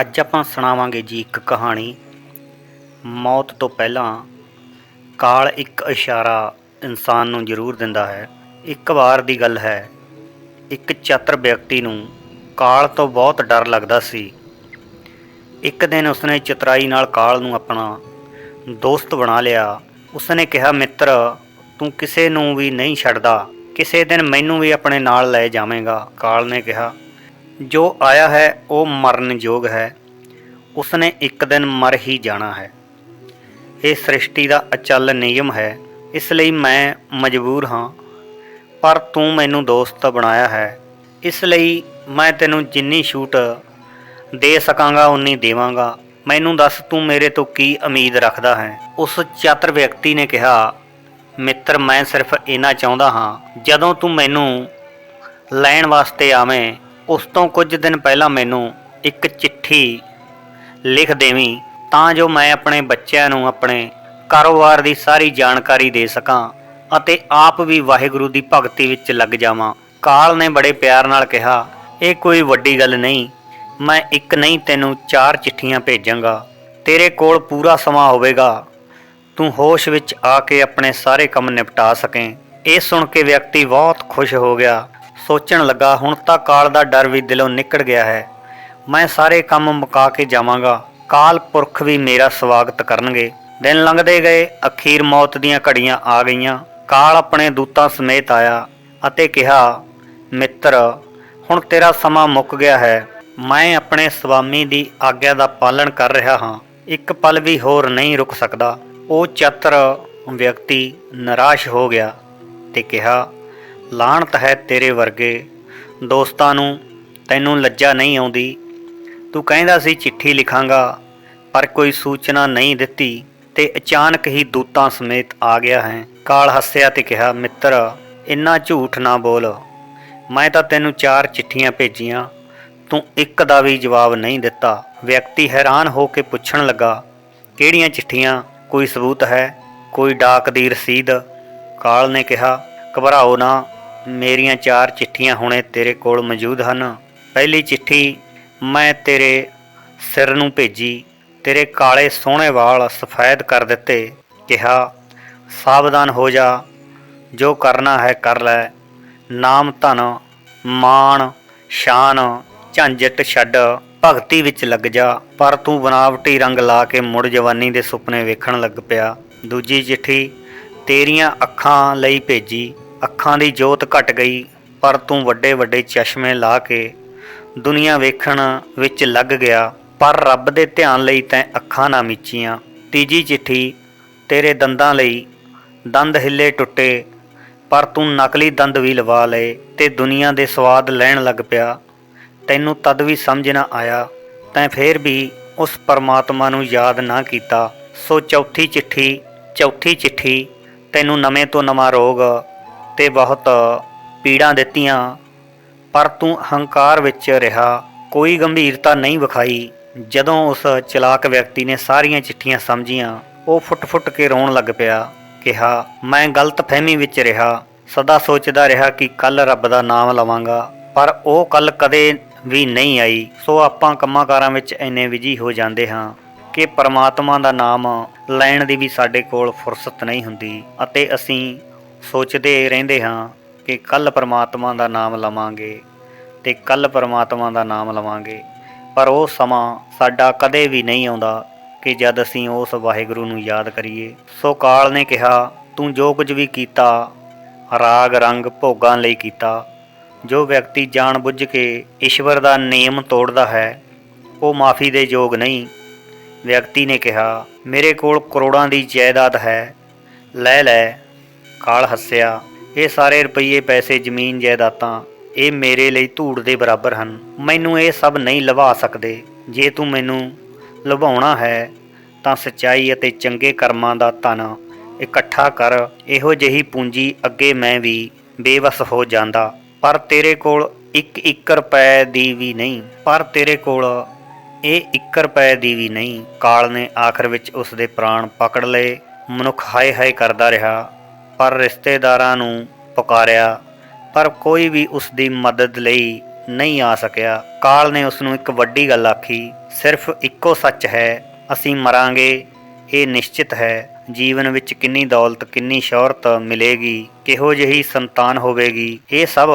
ਅੱਜ ਆਪਾਂ ਸੁਣਾਵਾਂਗੇ ਜੀ ਇੱਕ ਕਹਾਣੀ। ਮੌਤ ਤੋਂ ਪਹਿਲਾਂ ਕਾਲ ਇੱਕ ਇਸ਼ਾਰਾ ਇਨਸਾਨ ਨੂੰ ਜ਼ਰੂਰ ਦਿੰਦਾ ਹੈ। ਇੱਕ ਵਾਰ ਦੀ ਗੱਲ ਹੈ, ਇੱਕ ਚਤਰ ਵਿਅਕਤੀ ਨੂੰ ਕਾਲ ਤੋਂ ਬਹੁਤ ਡਰ ਲੱਗਦਾ ਸੀ। ਇੱਕ ਦਿਨ ਉਸਨੇ ਚਤਰਾਈ ਨਾਲ ਕਾਲ ਨੂੰ ਆਪਣਾ ਦੋਸਤ ਬਣਾ ਲਿਆ। ਉਸਨੇ ਕਿਹਾ, ਮਿੱਤਰ, ਤੂੰ ਕਿਸੇ ਨੂੰ ਵੀ ਨਹੀਂ ਛੱਡਦਾ। ਕਿਸੇ ਦਿਨ ਮੈਨੂੰ ਵੀ ਆਪਣੇ ਨਾਲ ਲੈ ਜਾਵੇਂਗਾ। ਕਾਲ ਨੇ ਕਿਹਾ। ਜੋ ਆਇਆ ਹੈ, ਉਹ ਮਰਨ ਯੋਗ ਹੈ। ਉਸਨੇ ਇੱਕ ਦਿਨ ਮਰ ਹੀ ਜਾਣਾ ਹੈ। ਇਹ ਸ੍ਰਿਸ਼ਟੀ ਦਾ ਅਚਲ ਨਿਯਮ ਹੈ। ਇਸ ਲਈ ਮੈਂ ਮਜਬੂਰ ਹਾਂ। ਪਰ ਤੂੰ ਮੈਨੂੰ ਦੋਸਤ ਬਣਾਇਆ ਹੈ। ਇਸ ਲਈ ਮੈਂ ਤੈਨੂੰ ਜਿੰਨੀ ਛੂਟ ਦੇ ਸਕਾਂਗਾ, ਉਨੀ ਦੇਵਾਂਗਾ। ਮੈਨੂੰ ਦੱਸ, ਤੂੰ ਮੇਰੇ ਤੋਂ ਕੀ ਉਮੀਦ ਰੱਖਦਾ ਹੈ? ਉਸ ਚਤਰ ਵਿਅਕਤੀ ਨੇ ਕਿਹਾ, ਮਿੱਤਰ, ਮੈਂ ਸਿਰਫ ਇੰਨਾ ਚਾਹੁੰਦਾ ਹਾਂ, ਜਦੋਂ ਤੂੰ ਮੈਨੂੰ ਲੈਣ ਵਾਸਤੇ ਆਵੇਂ ਉਸ ਤੋਂ ਕੁਝ ਦਿਨ ਪਹਿਲਾਂ ਮੈਨੂੰ ਇੱਕ ਚਿੱਠੀ ਲਿਖ ਦੇਵੀਂ, ਤਾਂ ਜੋ ਮੈਂ ਆਪਣੇ ਬੱਚਿਆਂ ਨੂੰ ਆਪਣੇ ਕਾਰੋਬਾਰ ਦੀ ਸਾਰੀ ਜਾਣਕਾਰੀ ਦੇ ਸਕਾਂ ਅਤੇ ਆਪ ਵੀ ਵਾਹਿਗੁਰੂ ਦੀ ਭਗਤੀ ਵਿੱਚ ਲੱਗ ਜਾਵਾਂ। ਕਾਲ ਨੇ ਬੜੇ ਪਿਆਰ ਨਾਲ ਕਿਹਾ, ਇਹ ਕੋਈ ਵੱਡੀ ਗੱਲ ਨਹੀਂ, ਮੈਂ ਇੱਕ ਨਹੀਂ ਤੈਨੂੰ ਚਾਰ ਚਿੱਠੀਆਂ ਭੇਜਾਂਗਾ। ਤੇਰੇ ਕੋਲ ਪੂਰਾ ਸਮਾਂ ਹੋਵੇਗਾ। ਤੂੰ ਹੋਸ਼ ਵਿੱਚ ਆ ਕੇ ਆਪਣੇ ਸਾਰੇ ਕੰਮ ਨਿਪਟਾ ਸਕੇ। ਇਹ ਸੁਣ ਕੇ ਵਿਅਕਤੀ ਬਹੁਤ ਖੁਸ਼ ਹੋ ਗਿਆ। ਸੋਚਣ ਲੱਗਾ, ਹੁਣ ਤਾਂ ਕਾਲ ਦਾ ਡਰ ਵੀ ਦਿਲੋਂ ਨਿਕਲ ਗਿਆ ਹੈ। ਮੈਂ ਸਾਰੇ ਕੰਮ ਮੁਕਾ ਕੇ ਜਾਵਾਂਗਾ। ਕਾਲ ਪੁਰਖ ਵੀ ਮੇਰਾ ਸਵਾਗਤ ਕਰਨਗੇ। ਦਿਨ ਲੰਘਦੇ ਗਏ, ਅਖੀਰ ਮੌਤ ਦੀਆਂ ਘੜੀਆਂ ਆ ਗਈਆਂ। ਕਾਲ ਆਪਣੇ ਦੂਤਾਂ ਸਮੇਤ ਆਇਆ ਅਤੇ ਕਿਹਾ, ਮਿੱਤਰ, ਹੁਣ ਤੇਰਾ ਸਮਾਂ ਮੁੱਕ ਗਿਆ ਹੈ। ਮੈਂ ਆਪਣੇ ਸਵਾਮੀ ਦੀ ਆਗਿਆ ਦਾ ਪਾਲਣ ਕਰ ਰਿਹਾ ਹਾਂ। ਇੱਕ ਪਲ ਵੀ ਹੋਰ ਨਹੀਂ ਰੁਕ ਸਕਦਾ। ਉਹ ਚਤਰ ਵਿਅਕਤੀ ਨਿਰਾਸ਼ ਹੋ ਗਿਆ ਤੇ ਕਿਹਾ ਲਾਹਣਤ ਹੈ ਤੇਰੇ ਵਰਗੇ। ਦੋਸਤਾਂ ਨੂੰ ਤੈਨੂੰ ਲੱਜਾ ਨਹੀਂ ਆਉਂਦੀ। ਤੂੰ ਕਹਿੰਦਾ ਸੀ, ਚਿੱਠੀ ਲਿਖਾਂਗਾ, ਪਰ ਕੋਈ ਸੂਚਨਾ ਨਹੀਂ ਦਿੱਤੀ ਤੇ ਅਚਾਨਕ ਹੀ ਦੂਤਾਂ ਸਮੇਤ ਆ ਗਿਆ ਹੈ। ਕਾਲ ਹੱਸਿਆ ਤੇ ਕਿਹਾ, ਮਿੱਤਰ, ਇੰਨਾ ਝੂਠ ਨਾ ਬੋਲ। ਮੈਂ ਤਾਂ ਤੈਨੂੰ ਚਾਰ ਚਿੱਠੀਆਂ ਭੇਜੀਆਂ। ਤੂੰ ਇੱਕ ਦਾ ਵੀ ਜਵਾਬ ਨਹੀਂ ਦਿੱਤਾ। ਵਿਅਕਤੀ ਹੈਰਾਨ ਹੋ ਕੇ ਪੁੱਛਣ ਲੱਗਾ, ਕਿਹੜੀਆਂ ਚਿੱਠੀਆਂ? ਕੋਈ ਸਬੂਤ ਹੈ? ਕੋਈ ਡਾਕ ਦੀ ਰਸੀਦ? ਕਾਲ ਨੇ ਕਿਹਾ, ਘਬਰਾਓ ਨਾ। ਮੇਰੀਆਂ ਚਾਰ ਚਿੱਠੀਆਂ ਹੁਣੇ ਤੇਰੇ ਕੋਲ ਮੌਜੂਦ ਹਨ। ਪਹਿਲੀ ਚਿੱਠੀ, ਮੈਂ ਤੇਰੇ ਸਿਰ ਨੂੰ ਭੇਜੀ, ਤੇਰੇ ਕਾਲੇ ਸੋਹਣੇ ਵਾਲ ਸਫੈਦ ਕਰ ਦਿੱਤੇ, ਕਿਹਾ, ਸਾਵਧਾਨ ਹੋ ਜਾ, ਜੋ ਕਰਨਾ ਹੈ ਕਰ ਲੈ। ਨਾਮ ਧਨ, ਮਾਣ, ਸ਼ਾਨ, ਝੰਜਟ ਛੱਡ, ਭਗਤੀ ਵਿੱਚ ਲੱਗ ਜਾ, ਪਰ ਤੂੰ ਬਨਾਵਟੀ ਰੰਗ ਲਾ ਕੇ ਮੁੜ ਜਵਾਨੀ ਦੇ ਸੁਪਨੇ ਵੇਖਣ ਲੱਗ ਪਿਆ। ਦੂਜੀ ਚਿੱਠੀ, ਤੇਰੀਆਂ ਅੱਖਾਂ ਲਈ ਭੇਜੀ ਅੱਖਾਂ ਦੀ ਜੋਤ ਘਟ ਗਈ, ਪਰ ਤੂੰ ਵੱਡੇ ਵੱਡੇ ਚਸ਼ਮੇ ਲਾ ਕੇ ਦੁਨੀਆ ਵੇਖਣ ਵਿੱਚ ਲੱਗ ਗਿਆ। ਪਰ ਰੱਬ ਦੇ ਧਿਆਨ ਲਈ ਤੈਂ ਅੱਖਾਂ ਨਾ ਮੀਚੀਆਂ। ਤੀਜੀ ਚਿੱਠੀ, ਤੇਰੇ ਦੰਦਾਂ ਲਈ ਦੰਦ ਹਿੱਲੇ ਟੁੱਟੇ, ਪਰ ਤੂੰ ਨਕਲੀ ਦੰਦ ਵੀ ਲਵਾ ਲਏ ਤੇ ਦੁਨੀਆ ਦੇ ਸਵਾਦ ਲੈਣ ਲੱਗ ਪਿਆ। ਤੈਨੂੰ ਤਦ ਵੀ ਸਮਝ ਨਾ ਆਇਆ, ਤੈਂ ਫੇਰ ਵੀ ਉਸ ਪਰਮਾਤਮਾ ਨੂੰ ਯਾਦ ਨਾ ਕੀਤਾ। ਸੋ ਚੌਥੀ ਚਿੱਠੀ ਚੌਥੀ ਚਿੱਠੀ, ਤੈਨੂੰ ਨਵੇਂ ਤੋਂ ਨਵਾਂ ਰੋਗ ਤੇ ਬਹੁਤ ਪੀੜਾਂ ਦਿੱਤੀਆਂ, ਪਰ ਤੂੰ ਹੰਕਾਰ ਵਿੱਚ ਰਿਹਾ, ਕੋਈ ਗੰਭੀਰਤਾ ਨਹੀਂ ਵਿਖਾਈ। ਜਦੋਂ ਉਸ ਚਲਾਕ ਵਿਅਕਤੀ ਨੇ ਸਾਰੀਆਂ ਚਿੱਠੀਆਂ ਸਮਝੀਆਂ, ਉਹ ਫੁੱਟ-ਫੁੱਟ ਕੇ ਰੋਣ ਲੱਗ ਪਿਆ, ਕਿਹਾ, ਮੈਂ ਗਲਤ ਫਹਿਮੀ ਵਿੱਚ ਰਿਹਾ। ਸਦਾ ਸੋਚਦਾ ਰਿਹਾ ਕਿ ਕੱਲ ਰੱਬ ਦਾ ਨਾਮ ਲਵਾਂਗਾ, ਪਰ ਉਹ ਕੱਲ ਕਦੇ ਵੀ ਨਹੀਂ ਆਈ। ਸੋ ਆਪਾਂ ਕੰਮਾਂ-ਕਾਰਾਂ ਵਿੱਚ ਇੰਨੇ ਵਿਜੀ ਹੋ ਜਾਂਦੇ ਹਾਂ ਕਿ ਪਰਮਾਤਮਾ ਦਾ ਨਾਮ ਲੈਣ ਦੀ ਵੀ ਸਾਡੇ ਕੋਲ ਫੁਰਸਤ ਨਹੀਂ ਹੁੰਦੀ, ਅਤੇ ਅਸੀਂ ਸੋਚਦੇ ਰਹਿੰਦੇ ਹਾਂ ਕਿ ਕੱਲ ਪਰਮਾਤਮਾ ਦਾ ਨਾਮ ਲਵਾਂਗੇ ਤੇ ਕੱਲ ਪਰਮਾਤਮਾ ਦਾ ਨਾਮ ਲਵਾਂਗੇ। ਪਰ ਉਹ ਸਮਾਂ ਸਾਡਾ ਕਦੇ ਵੀ ਨਹੀਂ ਆਉਂਦਾ ਕਿ ਜਦ ਅਸੀਂ ਉਸ ਵਾਹਿਗੁਰੂ ਨੂੰ ਯਾਦ ਕਰੀਏ। ਸੋ ਕਾਲ ਨੇ ਕਿਹਾ, ਤੂੰ ਜੋ ਕੁਝ ਵੀ ਕੀਤਾ, ਰਾਗ ਰੰਗ ਭੋਗਾਂ ਲਈ ਕੀਤਾ। ਜੋ ਵਿਅਕਤੀ ਜਾਣ ਬੁੱਝ ਕੇ ਈਸ਼ਵਰ ਦਾ ਨਿਯਮ ਤੋੜਦਾ ਹੈ, ਉਹ ਮਾਫੀ ਦੇ ਯੋਗ ਨਹੀਂ। ਵਿਅਕਤੀ ਨੇ ਕਿਹਾ, ਮੇਰੇ ਕੋਲ ਕਰੋੜਾਂ ਦੀ ਜਾਇਦਾਦ ਹੈ। ਲੈ ਲੈ ਕਾਲ ਹੱਸਿਆ, ਇਹ ਸਾਰੇ ਰੁਪਈਏ, ਪੈਸੇ, ਜ਼ਮੀਨ, ਜਾਇਦਾਦਾਂ, ਇਹ ਮੇਰੇ ਲਈ ਧੂੜ ਦੇ ਬਰਾਬਰ ਹਨ। ਮੈਨੂੰ ਇਹ ਸਭ ਨਹੀਂ ਲਵਾ ਸਕਦੇ। ਜੇ ਤੂੰ ਮੈਨੂੰ ਲੁਭਾਉਣਾ ਹੈ, ਤਾਂ ਸਚਾਈ ਅਤੇ ਚੰਗੇ ਕਰਮਾਂ ਦਾ ਧਨ ਇਕੱਠਾ ਕਰ। ਇਹੋ ਜਿਹੀ ਪੂੰਜੀ ਅੱਗੇ ਮੈਂ ਵੀ ਬੇਵਸ ਹੋ ਜਾਂਦਾ। ਪਰ ਤੇਰੇ ਕੋਲ 1-1 ਰੁਪਏ ਦੀ ਵੀ ਨਹੀਂ। ਪਰ ਤੇਰੇ ਕੋਲ ਇਹ 1 ਰੁਪਏ ਦੀ ਵੀ ਨਹੀਂ। ਕਾਲ ਨੇ ਆਖਰ ਵਿੱਚ ਉਸ ਦੇ ਪ੍ਰਾਣ ਪਕੜ ਲਏ। ਮਨੁੱਖ ਹਾਏ ਹਾਏ ਕਰਦਾ ਰਿਹਾ। ਪਰ ਰਿਸ਼ਤੇਦਾਰਾਂ ਨੂੰ ਪੁਕਾਰਿਆ, ਪਰ ਕੋਈ ਵੀ ਉਸ ਦੀ ਮਦਦ ਲਈ ਨਹੀਂ ਆ ਸਕਿਆ। ਕਾਲ ਨੇ ਉਸ ਨੂੰ ਇੱਕ ਵੱਡੀ ਗੱਲ ਆਖੀ, ਸਿਰਫ ਇੱਕੋ ਸੱਚ ਹੈ, ਅਸੀਂ ਮਰਾਂਗੇ, ਇਹ ਨਿਸ਼ਚਿਤ ਹੈ, ਜੀਵਨ ਵਿੱਚ ਕਿੰਨੀ ਦੌਲਤ, ਕਿੰਨੀ ਸ਼ੋਹਰਤ ਮਿਲੇਗੀ, ਕਿਹੋ ਜਿਹੀ ਸੰਤਾਨ ਹੋਵੇਗੀ, ਇਹ ਸਭ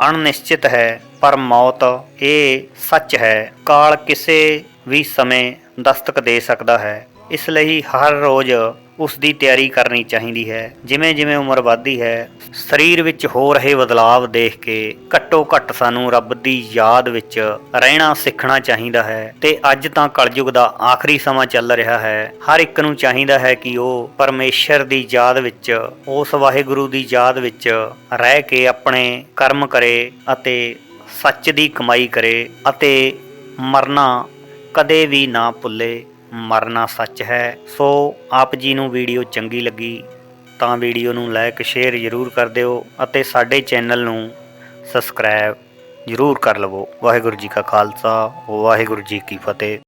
ਅਣਨਿਸ਼ਚਿਤ ਹੈ, ਪਰ ਮੌਤ ਇਹ ਸੱਚ ਹੈ। ਕਾਲ ਕਿਸੇ ਵੀ ਸਮੇਂ ਦਸਤਕ ਦੇ ਸਕਦਾ ਹੈ। ਇਸ ਲਈ ਹਰ ਰੋਜ਼ ਉਸ ਦੀ ਤਿਆਰੀ ਕਰਨੀ ਚਾਹੀਦੀ ਹੈ। ਜਿਵੇਂ ਜਿਵੇਂ ਉਮਰ ਵੱਧਦੀ ਹੈ, ਸਰੀਰ ਵਿੱਚ ਹੋ ਰਹੇ ਬਦਲਾਵ ਦੇਖ ਕੇ ਘੱਟੋ ਘੱਟ ਸਾਨੂੰ ਰੱਬ ਦੀ ਯਾਦ ਵਿੱਚ ਰਹਿਣਾ ਸਿੱਖਣਾ ਚਾਹੀਦਾ ਹੈ। ਤੇ ਅੱਜ ਤਾਂ ਕਲਯੁਗ ਦਾ ਆਖਰੀ ਸਮਾਂ ਚੱਲ ਰਿਹਾ ਹੈ। ਹਰ ਇੱਕ ਨੂੰ ਚਾਹੀਦਾ ਹੈ ਕਿ ਉਹ ਪਰਮੇਸ਼ਰ ਦੀ ਯਾਦ ਵਿੱਚ, ਉਸ ਵਾਹਿਗੁਰੂ ਦੀ ਯਾਦ ਵਿੱਚ ਰਹਿ ਕੇ ਆਪਣੇ ਕਰਮ ਕਰੇ ਅਤੇ ਸੱਚ ਦੀ ਕਮਾਈ ਕਰੇ ਅਤੇ ਮਰਨਾ ਕਦੇ ਵੀ ਨਾ ਭੁੱਲੇ। ਮਰਨਾ ਸੱਚ ਹੈ। ਸੋ ਆਪ ਜੀ ਨੂੰ ਵੀਡੀਓ ਚੰਗੀ ਲੱਗੀ ਤਾਂ ਵੀਡੀਓ ਨੂੰ ਲਾਈਕ ਸ਼ੇਅਰ ਜ਼ਰੂਰ ਕਰ ਦਿਓ ਅਤੇ ਸਾਡੇ ਚੈਨਲ ਨੂੰ ਸਬਸਕ੍ਰਾਈਬ ਜ਼ਰੂਰ ਕਰ ਲਵੋ। ਵਾਹਿਗੁਰੂ ਜੀ ਕਾ ਖਾਲਸਾ, ਵਾਹਿਗੁਰੂ ਜੀ ਕੀ ਫਤਿਹ।